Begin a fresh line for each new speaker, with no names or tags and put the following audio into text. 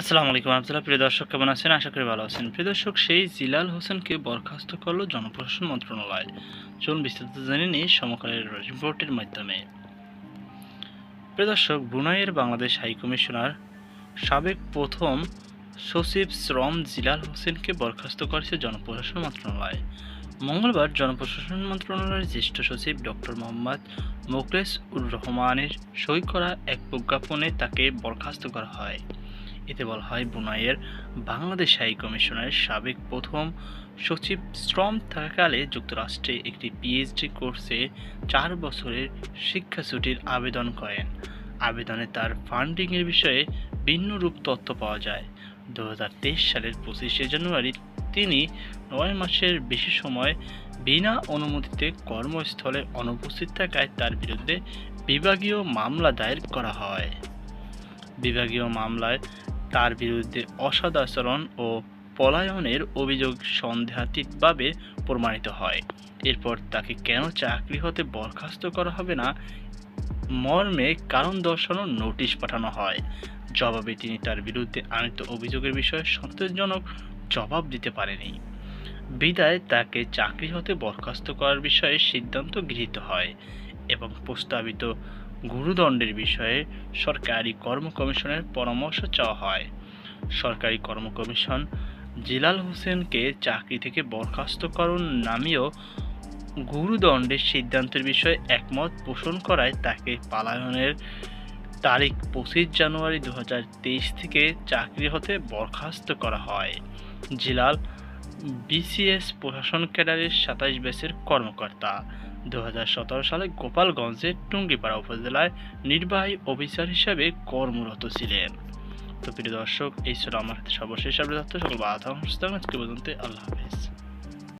আসসালামু আলাইকুম আবদুল্লাহ প্রিয় দর্শক, কেমন আছেন? আশা করি ভালো আছেন। প্রিয় দর্শক, সেই জিলাল হোসেনকে বরখাস্ত করল জনপ্রশাসন মন্ত্রণালয়। চলুন বিস্তারিত জেনে নিই সমকালের রিপোর্টের মাধ্যমে। প্রিয় দর্শক ব্রুনাইয়ের বাংলাদেশ হাই কমিশনার সাবেক প্রথম সচিব শ্রম জিলাল হোসেনকে বরখাস্ত করেছে জনপ্রশাসন মন্ত্রণালয়। মঙ্গলবার জনপ্রশাসন মন্ত্রণালয়ের জ্যেষ্ঠ সচিব ডক্টর মোহাম্মদ মোকলেস উর রহমানের সই করা এক প্রজ্ঞাপনে তাকে বরখাস্ত করা হয়। এতে বলা হয়, বুনাইয়ের বাংলাদেশ হাই কমিশনের সাবেক প্রথম সচিব শ্রম থাকাকালে যুক্তরাষ্ট্রে একটি পিএইচডি কোর্সে চার বছরের শিক্ষা ছুটির আবেদন করেন। আবেদনে তার ফান্ডিংয়ের বিষয়ে ভিন্নরূপ তথ্য পাওয়া যায়। দু হাজার তেইশ সালের পঁচিশে জানুয়ারি তিনি নয় মাসের বেশি সময় বিনা অনুমতিতে কর্মস্থলে অনুপস্থিত থাকায় তার বিরুদ্ধে বিভাগীয় মামলা দায়ের করা হয়। বিভাগীয় মামলায় তার বিরুদ্ধে অসদাচরণ ও পলায়নের অভিযোগ সন্দেহাতীতভাবে প্রমাণিত হয়। এরপর তাকে কেন চাকরি হতে বরখাস্ত করা হবে না, মর্মে কারণ দর্শানোর নোটিশ পাঠানো হয়। জবাবে তিনি তার বিরুদ্ধে আনিত অভিযোগের বিষয়ে সন্তোষজনক জবাব দিতে পারেনি। বিদায় তাকে চাকরি হতে বরখাস্ত করার বিষয়ে সিদ্ধান্ত গৃহীত হয় এবং প্রস্তাবিত গুরুদণ্ডের বিষয়ে সরকারি কর্ম কমিশনের পরামর্শ চাওয়া হয়। সরকারি কর্ম কমিশন জিলাল হোসেনকে চাকরি থেকে বরখাস্ত বরখাস্তকরণ নামীয় গুরুদণ্ডের সিদ্ধান্তের বিষয়ে একমত পোষণ করায় তাকে পালায়নের তারিখ পঁচিশ জানুয়ারি দু হাজার তেইশ থেকে চাকরি হতে বরখাস্ত করা হয়। জিলাল বিসিএস প্রশাসন ক্যাডারের সাতাইশ ব্যাচের কর্মকর্তা। দু হাজার সতেরো সালে গোপালগঞ্জের টুঙ্গিপাড়া উপজেলায় নির্বাহী অফিসার হিসেবে কর্মরত ছিলেন। তো প্রিয় দর্শক, এই ছিল আমার সর্বশেষ সকল বাধা আজকে পর্যন্ত আল্লাহ হাফেজ।